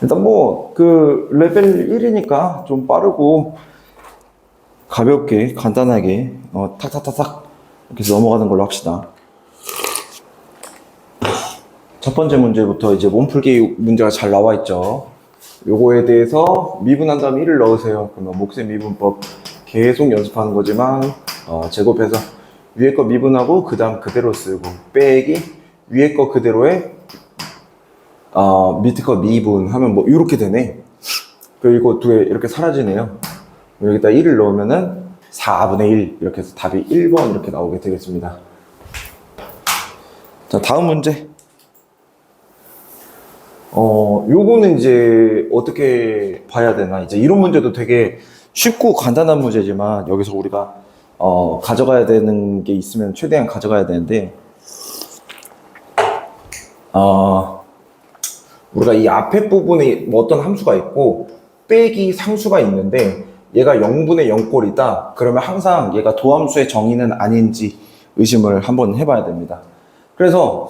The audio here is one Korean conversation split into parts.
일단 뭐 그 레벨 1이니까 좀 빠르고 가볍게 간단하게 어, 탁탁탁탁 이렇게 넘어가는 걸로 합시다. 첫 번째 문제부터 이제 몸풀기 문제가 잘 나와 있죠. 요거에 대해서 미분한 다음 1을 넣으세요. 그러면 몫의 미분법 계속 연습하는 거지만 어, 제곱해서 위에 거 미분하고 그 다음 그대로 쓰고 빼기 위에 거 그대로에 어, 밑에 거 미분 하면 뭐 이렇게 되네. 그리고 두 개 이렇게 사라지네요. 여기다 1을 넣으면은 4분의 1 이렇게 해서 답이 1번 이렇게 나오게 되겠습니다. 자 다음 문제. 어, 요거는 이제 어떻게 봐야 되나? 이제 이런 문제도 되게 쉽고 간단한 문제지만 여기서 우리가 어, 가져가야 되는 게 있으면 최대한 가져가야 되는데, 어, 우리가 이 앞에 부분에 뭐 어떤 함수가 있고 빼기 상수가 있는데 얘가 0분의 0꼴이다. 그러면 항상 얘가 도함수의 정의는 아닌지 의심을 한번 해봐야 됩니다. 그래서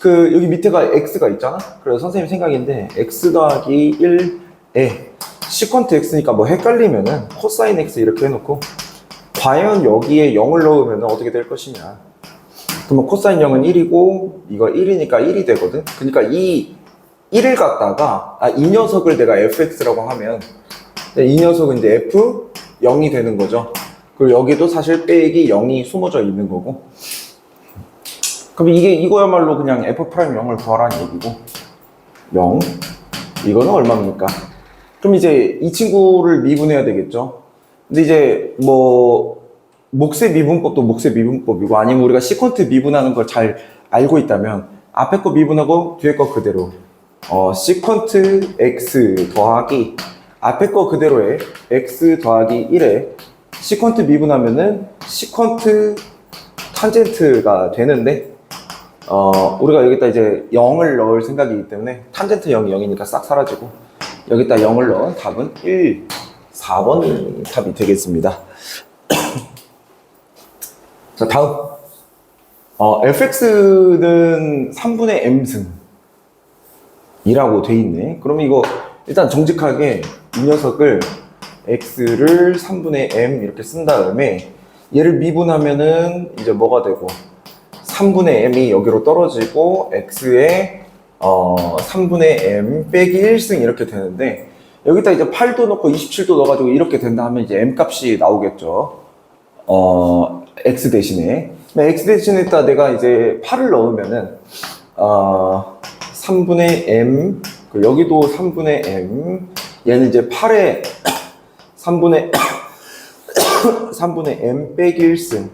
그 여기 밑에가 x가 있잖아. 그래서 선생님 생각인데 x 더하기 1에 시컨트 x니까 뭐 헷갈리면은 코사인 x 이렇게 해놓고 과연 여기에 0을 넣으면 어떻게 될 것이냐. 그러면 코사인 0은 1이고 이거 1이니까 1이 되거든. 그러니까 이 1을 갖다가 아, 이 녀석을 내가 fx라고 하면 이 녀석은 이제 f 0이 되는 거죠. 그리고 여기도 사실 빼기 0이 숨어져 있는 거고. 그럼 이게 이거야말로 그냥 f 프라임 0을 구하라는 얘기고 0 이거는 얼마입니까? 그럼 이제 이 친구를 미분해야 되겠죠. 근데 이제 뭐 몫의 미분법도 몫의 미분법이고 아니면 우리가 시컨트 미분하는 걸 잘 알고 있다면 앞에 거 미분하고 뒤에 거 그대로 어 시컨트 x 더하기 앞에 거 그대로에 x 더하기 1에 시컨트 미분하면은 시컨트 탄젠트가 되는데 어, 우리가 여기다 이제 0을 넣을 생각이기 때문에 탄젠트 0이 0이니까 싹 사라지고 여기다 0을 넣은 답은 1, 4번이 답이 되겠습니다. 자, 다음. 어, fx는 3분의 m승 이라고 돼 있네. 그럼 이거 일단 정직하게 이 녀석을 x를 3분의 m 이렇게 쓴 다음에 얘를 미분하면은 이제 뭐가 되고 3분의 m이 여기로 떨어지고 x에 어 3분의 m 빼기 1승 이렇게 되는데 여기다 이제 8도 넣고 27도 넣어가지고 이렇게 된다 하면 이제 m 값이 나오겠죠. 어 x 대신에 x 대신에다 내가 이제 8을 넣으면은 어 3분의 m 그 여기도 3분의 m 얘는 이제 8에 3분의 3분의 m 빼기 1승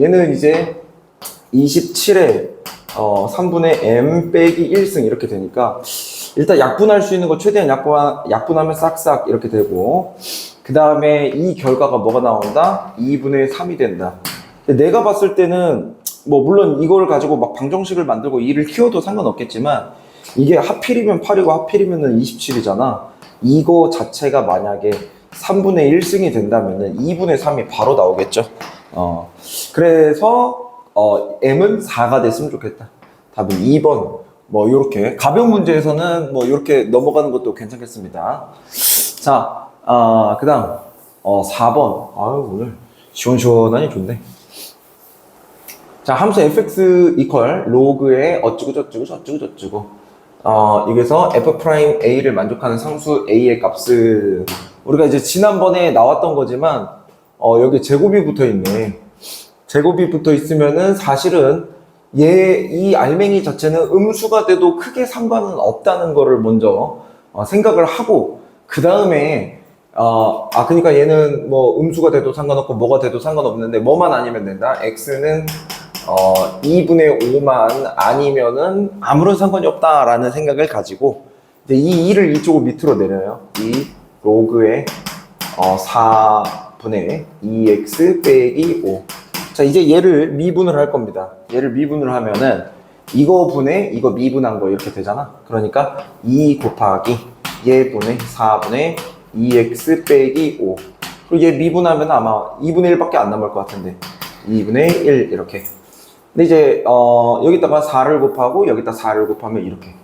얘는 이제 27에 어, 3분의 m 빼기 1승 이렇게 되니까 일단 약분할 수 있는 거 최대한 약분, 약분하면 싹싹 이렇게 되고 그 다음에 이 결과가 뭐가 나온다? 2분의 3이 된다 내가 봤을 때는 뭐 물론 이걸 가지고 막 방정식을 만들고 2를 키워도 상관없겠지만 이게 하필이면 8이고 하필이면 27이잖아 이거 자체가 만약에 3분의 1승이 된다면 2분의 3이 바로 나오겠죠 어, 그래서 어, M은 4가 됐으면 좋겠다. 답은 2번. 뭐, 요렇게. 가벼운 문제에서는 뭐, 요렇게 넘어가는 것도 괜찮겠습니다. 자, 아, 그 다음, 어, 4번. 아유, 오늘 시원시원하니 좋네. 자, 함수 fx 이퀄 로그에 어쩌고 저쩌고 저쩌고 저쩌고. 어, 여기서 f 프라임 a를 만족하는 상수 a의 값은 우리가 이제 지난번에 나왔던 거지만, 어, 여기 제곱이 붙어 있네. 제곱이 붙어 있으면은 사실은 얘 이 알맹이 자체는 음수가 돼도 크게 상관은 없다는 거를 먼저 어, 생각을 하고 그 다음에 어, 아 그러니까 얘는 뭐 음수가 돼도 상관없고 뭐가 돼도 상관없는데 뭐만 아니면 된다. x는 어, 2분의 5만 아니면은 아무런 상관이 없다라는 생각을 가지고 이제 이 2를 이쪽으로 밑으로 내려요. 이 로그의 어, 4분의 2x 빼기 5. 자, 이제 얘를 미분을 할 겁니다. 얘를 미분을 하면은 이거 분의 이거 미분한 거 이렇게 되잖아. 그러니까 2 곱하기 얘 분의 4분의 2x 빼기 5. 그리고 얘 미분하면 아마 2분의 1밖에 안 남을 것 같은데 2분의 1 이렇게. 근데 이제 어, 여기다가 4를 곱하고 여기다 4를 곱하면 이렇게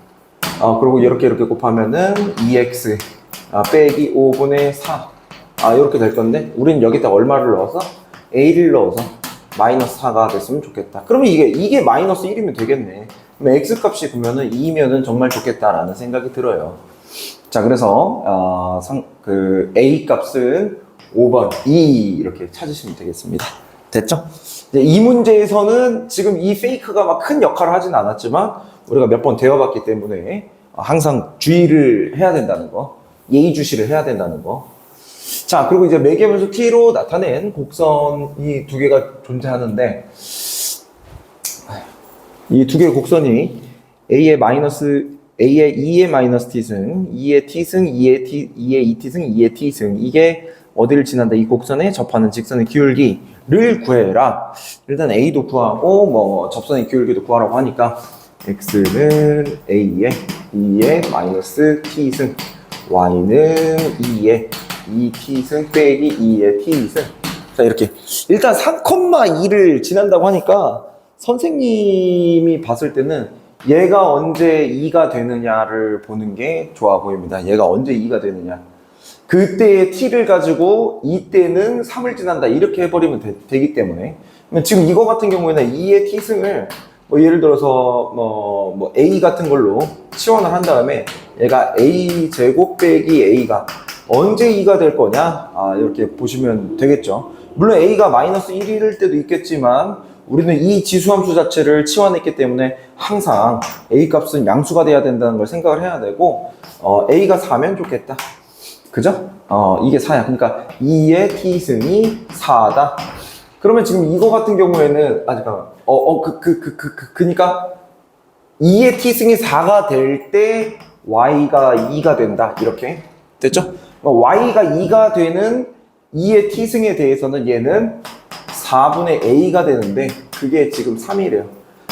어, 그리고 이렇게 이렇게 곱하면은 2x 아, 빼기 5분의 4. 아, 이렇게 될 건데, 우린 여기다 얼마를 넣어서? a를 넣어서 마이너스 4가 됐으면 좋겠다. 그러면 이게, 이게 마이너스 1이면 되겠네. 그럼 x 값이 보면은 2면은 정말 좋겠다라는 생각이 들어요. 자, 그래서, 어, 상, 그, a 값은 5번, 2 이렇게 찾으시면 되겠습니다. 됐죠? 이 문제에서는 지금 이 페이크가 막 큰 역할을 하진 않았지만 우리가 몇 번 되어봤기 때문에 항상 주의를 해야 된다는 거, 예의주시를 해야 된다는 거. 자, 그리고 이제 매개변수 t로 나타낸 곡선이 두 개가 존재하는데 이 두 개의 곡선이 a의 마이너스 a의 2의 마이너스 t승, 2의 t승, 2의 t, 2의 2t승, 2의 t승 이게 어디를 지난다 이 곡선에 접하는 직선의 기울기를 구해라. 일단 a도 구하고 뭐 접선의 기울기도 구하라고 하니까 x는 a의 2의 마이너스 t승, y는 2의 2t승 빼기 2의 t승. 자 이렇게 일단 3,2를 지난다고 하니까 선생님이 봤을 때는 얘가 언제 2가 되느냐를 보는 게 좋아 보입니다. 얘가 언제 2가 되느냐. 그때의 t를 가지고 이때는 3을 지난다. 이렇게 해버리면 되, 기 때문에. 지금 이거 같은 경우에는 2의 t승을 뭐 예를 들어서 뭐, 뭐 a 같은 걸로 치환을 한 다음에 얘가 a 제곱 빼기 a가 언제 2가 될 거냐? 아, 이렇게 보시면 되겠죠. 물론 a가 마이너스 1일 때도 있겠지만 우리는 이 지수함수 자체를 치환했기 때문에 항상 a 값은 양수가 돼야 된다는 걸 생각을 해야 되고 어, a가 4면 좋겠다 그죠? 어, 이게 4야. 그러니까 2의 t승이 4다. 그러면 지금 이거 같은 경우에는, 아, 잠깐만. 어, 어, 그, 그, 그, 그, 그, 그니까 2의 t승이 4가 될 때 y가 2가 된다. 이렇게. 됐죠? 어, y가 2가 되는 2의 t승에 대해서는 얘는 4분의 a가 되는데, 그게 지금 3이래요.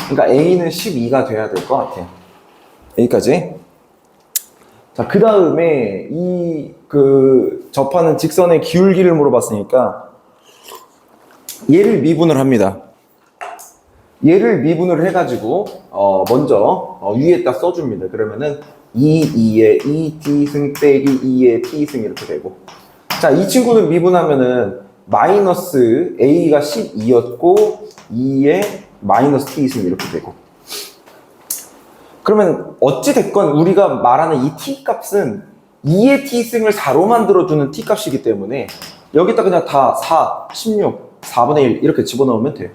그러니까 a는 12가 돼야 될 것 같아요. 여기까지. 자, 그 다음에 이 그 접하는 직선의 기울기를 물어봤으니까 얘를 미분을 합니다. 얘를 미분을 해가지고 어 먼저 어 위에다 써줍니다. 그러면은 2, 2의 2 t승 빼기 2의 t승 이렇게 되고 자, 이 친구는 미분하면은 마이너스 a가 12였고 2의 마이너스 t승 이렇게 되고 그러면 어찌됐건 우리가 말하는 이 t 값은 2의 t승을 4로 만들어주는 t 값이기 때문에 여기다 그냥 다 4, 16, 4분의 1 이렇게 집어넣으면 돼요.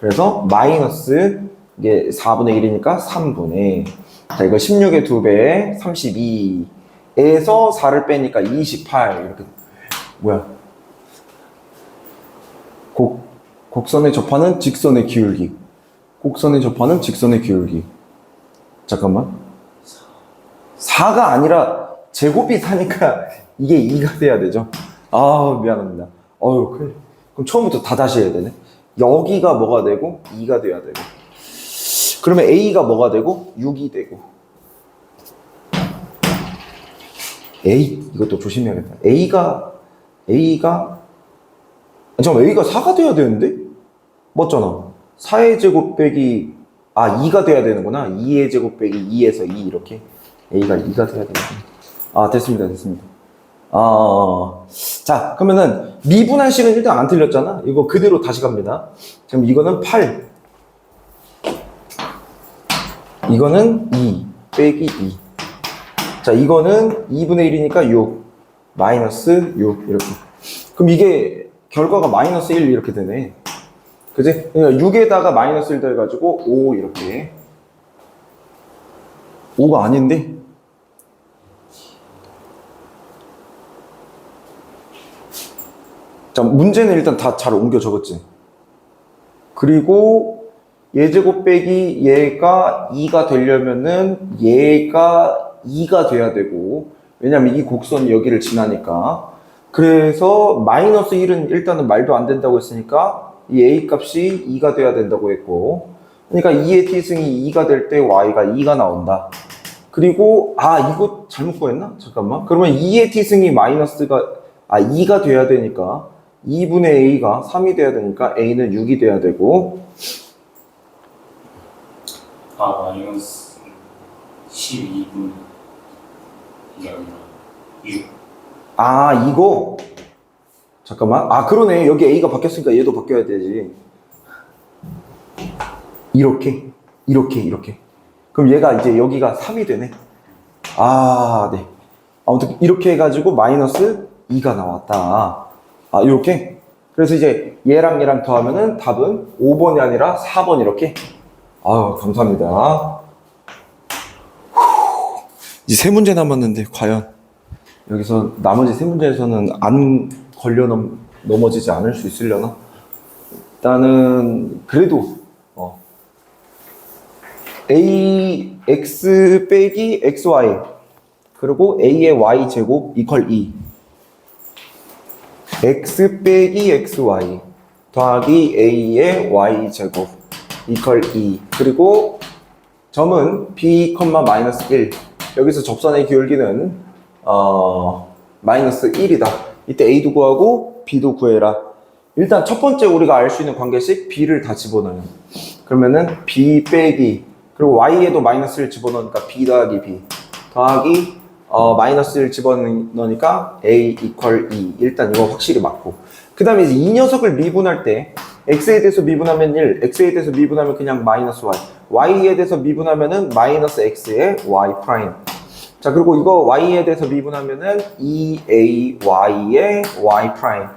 그래서 마이너스 이게 4분의 1이니까 3분의. 자 이거 16의 2배 32에서 4를 빼니까 28 이렇게. 뭐야? 곡, 곡선에 접하는 직선의 기울기. 곡선에 접하는 직선의 기울기. 잠깐만. 4가 아니라 제곱이 4니까 이게 2가 돼야 되죠. 아 미안합니다. 어휴 큰일. 그럼 처음부터 다 다시 해야 되네. 여기가 뭐가 되고 2가 돼야 되고. 그러면 A가 뭐가 되고 6이 되고. A 이것도 조심해야겠다. A가 A가 아, 잠깐만 A가 4가 돼야 되는데? 맞잖아. 4의 제곱 빼기 아 2가 돼야 되는구나. 2의 제곱 빼기 2에서 2 이렇게 A가 2가 돼야 되는구나 아 됐습니다 됐습니다 아, 아, 아. 자, 그러면은 미분한 식은 일단 안 틀렸잖아. 이거 그대로 다시 갑니다. 그럼 이거는 8. 이거는 2 빼기 2. 자, 이거는 2분의 1이니까 6 마이너스 6 이렇게. 그럼 이게 결과가 마이너스 1 이렇게 되네. 그지? 그러니까 6에다가 마이너스 1 더해가지고 5 이렇게. 5가 아닌데? 자, 문제는 일단 다 잘 옮겨 적었지. 그리고 예제곱 빼기 얘가 2가 되려면은 얘가 2가 돼야 되고 왜냐면 이 곡선이 여기를 지나니까 그래서 마이너스 1은 일단은 말도 안 된다고 했으니까 이 a 값이 2가 돼야 된다고 했고 그러니까 2의 t승이 2가 될 때 y가 2가 나온다 그리고 아 이거 잘못 구했나? 잠깐만 그러면 2의 t승이 마이너스가 아 2가 돼야 되니까 2분의 a가 3이 돼야 되니까 a는 6이 돼야 되고. 아 마이너스 12분. 이게 아니라 6아 이거? 잠깐만. 아 그러네. 여기 A가 바뀌었으니까 얘도 바뀌어야 되지. 이렇게 이렇게 이렇게. 그럼 얘가 이제 여기가 3이 되네. 아네. 아무튼 이렇게 해가지고 마이너스 2가 나왔다 아 이렇게? 그래서 이제 얘랑 얘랑 더하면은 답은 5번이 아니라 4번 이렇게? 아유 감사합니다. 후, 이제 세 문제 남았는데 과연? 여기서 나머지 세 문제에서는 안 걸려 넘, 넘어지지 않을 수 있으려나? 일단은 그래도 어. a x 빼기 x y 그리고 a의 y 제곱 이퀄 2 x 빼기 x y 더하기 a의 y 제곱 이퀄 2 그리고 점은 b, 마이너스 1 여기서 접선의 기울기는 어, 마이너스 1이다. 이때 A도 구하고 B도 구해라. 일단 첫 번째 우리가 알 수 있는 관계식 B를 다 집어넣어요. 그러면은 B 빼기 그리고 Y에도 마이너스를 집어넣으니까 B 더하기 B 더하기 어, 마이너스를 집어넣으니까 A 이퀄 2 일단 이거 확실히 맞고. 그 다음에 이제 이 녀석을 미분할 때 X에 대해서 미분하면 1 X에 대해서 미분하면 그냥 마이너스 Y. Y에 대해서 미분하면은 마이너스 X의 Y 프라임 자 그리고 이거 y에 대해서 미분하면은 2ay의 y 프라임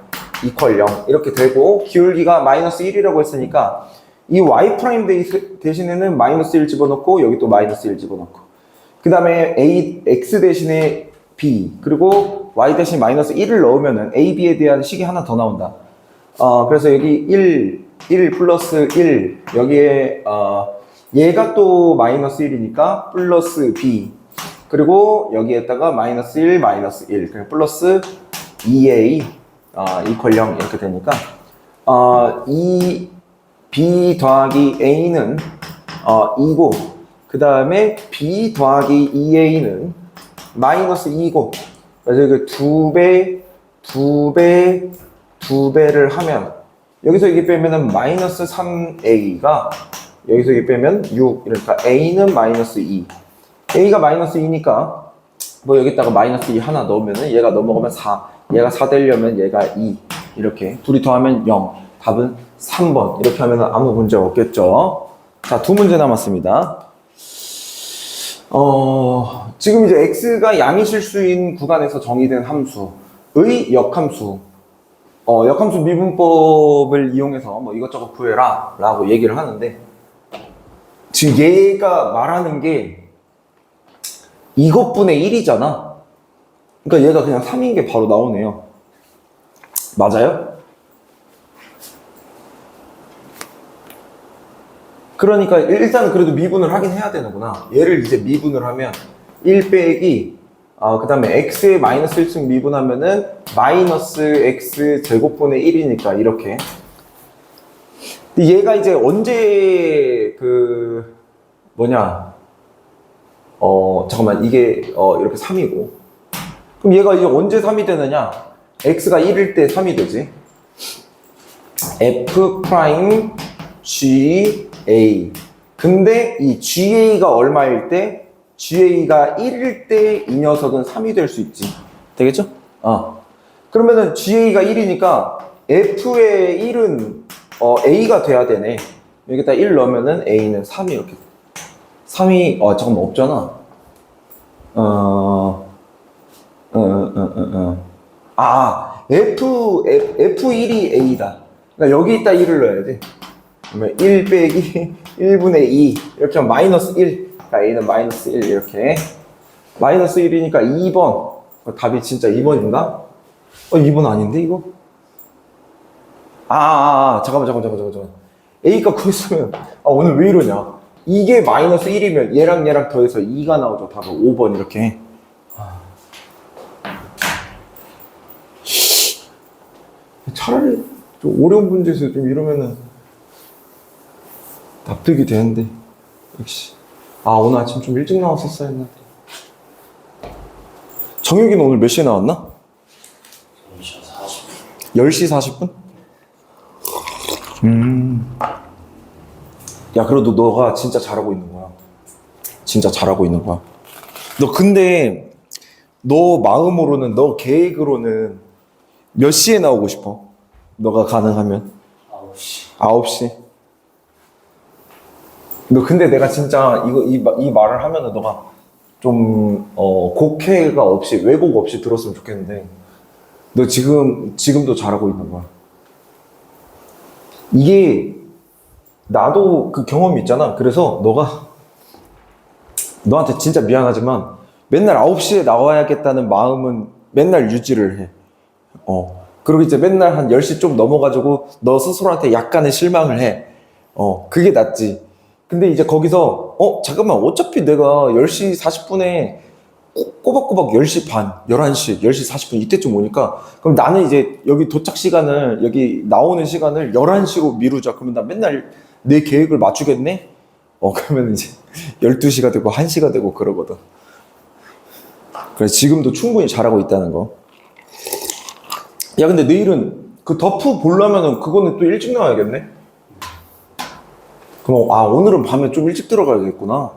이퀄 0 이렇게 되고 기울기가 마이너스 1이라고 했으니까 이 y 프라임 대- 대신에는 마이너스 1 집어넣고 여기 또 마이너스 1 집어넣고 그 다음에 a x 대신에 b 그리고 y 대신 마이너스 1을 넣으면은 a b에 대한 식이 하나 더 나온다. 어 그래서 여기 1 1 플러스 1 여기에 어 얘가 또 마이너스 1이니까 플러스 b. 그리고 여기에다가 마이너스 1, 마이너스 1, 그냥 플러스 2a 어, 이퀄 0 이렇게 되니까 어, 이 b 더하기 a는 어, 2고 그 다음에 b 더하기 2a는 마이너스 2고 그래서 이게 두 배, 두 배, 두 배를 하면 여기서 이게 빼면은 마이너스 3a가 여기서 이게 빼면 6 그러니까 a는 마이너스 2 a가 마이너스 2니까 뭐 여기다가 마이너스 2 하나 넣으면은 얘가 넘어가면 4 얘가 4 되려면 얘가 2 이렇게 둘이 더하면 0 답은 3번. 이렇게 하면 아무 문제 없겠죠? 자 두 문제 남았습니다 어 지금 이제 x가 양이 실수인 구간에서 정의된 함수의 역함수 어, 역함수 미분법을 이용해서 뭐 이것저것 구해라 라고 얘기를 하는데 지금 얘가 말하는 게 이것분의 1이잖아. 그러니까 얘가 그냥 3인 게 바로 나오네요. 맞아요? 그러니까 일단은 그래도 미분을 하긴 해야 되는구나. 얘를 이제 미분을 하면 1 빼기 어, 그 다음에 x의 마이너스 1층 미분하면은 마이너스 x 제곱분의 1이니까 이렇게. 근데 얘가 이제 언제 그 뭐냐? 어 잠깐만 이게 어 이렇게 3이고. 그럼 얘가 이제 언제 3이 되느냐? x가 1일 때 3이 되지. f 프라임 g a 근데 이 ga가 얼마일 때 ga가 1일 때 이 녀석은 3이 될 수 있지 되겠죠? 어 그러면은 ga가 1이니까 f의 1은 어, a가 돼야 되네 여기다 1 넣으면은 a는 3이 이렇게 3이 어 잠깐만 없잖아. 어, 어, 어, 어, 어. 아, F, F, F1이 A다. 그러니까 여기 있다 1을 넣어야 돼. 그러면 1 빼기 1분의 2. 이렇게 하면 마이너스 1. 그러니까 A는 마이너스 1 이렇게. 마이너스 1이니까 2번. 어, 답이 진짜 2번인가? 어, 2번 아닌데 이거? 아, 아, 아, 잠깐만, 잠깐만, 잠깐만, 잠깐만. A가 거기 있으면, 아, 오늘 왜 이러냐? 이게 마이너스 1이면 얘랑 얘랑 더해서 2가 나오죠. 답은 5번 이렇게. 아. 차라리 좀 어려운 문제에서 좀 이러면은 납득이 되는데 역시 아 오늘 아침 좀 일찍 나왔었어야 했나 정혁이는 오늘 몇 시에 나왔나? 10시 40분 10시 40분? 음. 야, 그래도 너가 진짜 잘하고 있는 거야. 진짜 잘하고 있는 거야. 너 근데 너 마음으로는 너 계획으로는 몇 시에 나오고 싶어? 너가 가능하면 9시 9시. 너 근데 내가 진짜 이거 이, 마- 이 말을 하면은 너가 좀 어, 곡해가 없이 왜곡 없이 들었으면 좋겠는데 너 지금 지금도 잘하고 있는 거야. 이게 나도 그 경험이 있잖아. 그래서 너가 너한테 진짜 미안하지만 맨날 9시에 나와야겠다는 마음은 맨날 유지를 해. 어. 그리고 이제 맨날 한 10시 좀 넘어가지고 너 스스로한테 약간의 실망을 해. 어. 그게 낫지. 근데 이제 거기서, 어, 잠깐만, 어차피 내가 10시 40분에 꼬박꼬박 10시 반, 11시, 10시 40분 이때쯤 오니까 그럼 나는 이제 여기 도착 시간을, 여기 나오는 시간을 11시로 미루자. 그러면 나 맨날 내 계획을 맞추겠네? 어, 그러면 이제 12시가 되고 1시가 되고 그러거든. 그래서 지금도 충분히 잘하고 있다는 거. 야, 근데 내일은 그 더프 보려면은 그거는 또 일찍 나와야겠네? 그럼, 아, 오늘은 밤에 좀 일찍 들어가야겠구나.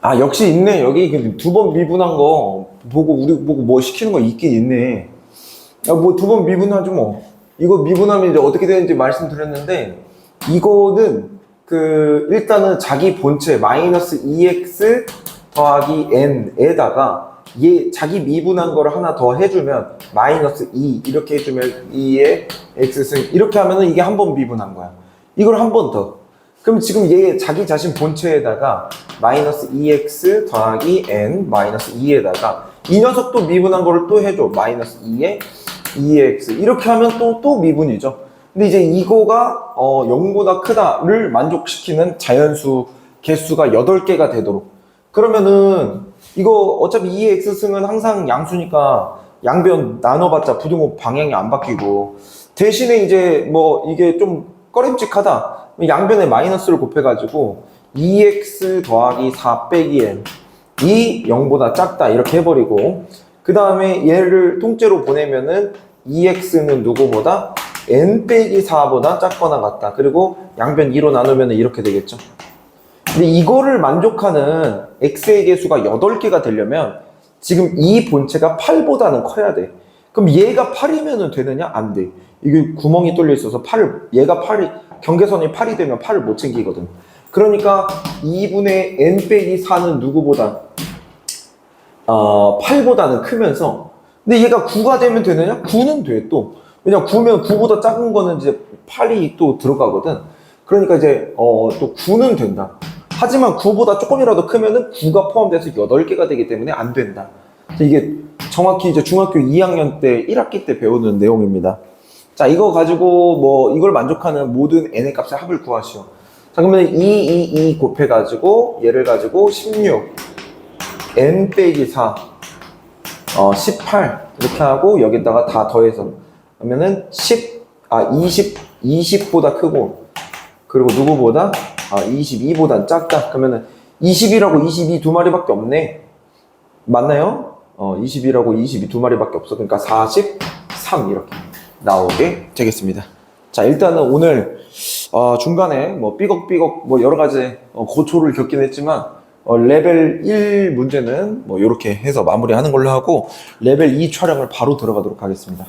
아, 역시 있네. 여기 두 번 미분한 거 보고, 우리 보고 뭐 시키는 거 있긴 있네. 야, 뭐두 번 미분하죠, 뭐. 이거 미분하면 이제 어떻게 되는지 말씀드렸는데, 이거는 그, 일단은 자기 본체, 마이너스 2x 더하기 n에다가 얘 자기 미분한 거를 하나 더 해주면 마이너스 2 이렇게 해주면 2의 x승 이렇게 하면은 이게 한 번 미분한 거야 이걸 한 번 더. 그럼 지금 얘 자기 자신 본체에다가 마이너스 2x 더하기 n 마이너스 2에다가 이 녀석도 미분한 거를 또 해줘. 마이너스 2의 2x 이렇게 하면 또 또 미분이죠. 근데 이제 이거가 어 0보다 크다를 만족시키는 자연수 개수가 8개가 되도록. 그러면은 이거 어차피 2의 x승은 항상 양수니까 양변 나눠봤자 부등호 방향이 안 바뀌고. 대신에 이제 뭐 이게 좀 꺼림칙하다 양변에 마이너스를 곱해가지고 2x 더하기 4 빼기 n 이 0보다 작다 이렇게 해버리고 그 다음에 얘를 통째로 보내면은 2x는 누구보다 n 빼기 4보다 작거나 같다 그리고 양변 2로 나누면 이렇게 되겠죠 근데 이거를 만족하는 x의 개수가 8개가 되려면 지금 이 본체가 8보다는 커야 돼. 그럼 얘가 8이면 되느냐? 안 돼. 이게 구멍이 뚫려 있어서 8을, 얘가 8이, 경계선이 8이 되면 8을 못 챙기거든. 그러니까 2분의 n 빼기 4는 누구보다, 어, 8보다는 크면서, 근데 얘가 9가 되면 되느냐? 9는 돼, 또. 왜냐, 9면 9보다 작은 거는 이제 8이 또 들어가거든. 그러니까 이제, 어, 또 9는 된다. 하지만 9보다 조금이라도 크면은 9가 포함돼서 8개가 되기 때문에 안 된다. 이게 정확히 이제 중학교 2학년 때 1학기 때 배우는 내용입니다. 자, 이거 가지고 뭐 이걸 만족하는 모든 n의 값의 합을 구하시오. 자, 그러면 2, 2, 2 곱해가지고 얘를 가지고 16, n 빼기 4, 어, 18 이렇게 하고 여기다가 다 더해서 그러면은 10, 아 20, 20보다 크고 그리고 누구보다 아, 22보단 작다. 그러면은 20이라고 22 두 마리밖에 없네. 맞나요? 어, 20이라고 22 두 마리밖에 없어. 그러니까 43 이렇게 나오게 되겠습니다. 자, 일단은 오늘 어, 중간에 뭐 삐걱삐걱 뭐 여러 가지 어, 고초를 겪긴 했지만 어, 레벨 1 문제는 뭐 이렇게 해서 마무리하는 걸로 하고 레벨 2 촬영을 바로 들어가도록 하겠습니다.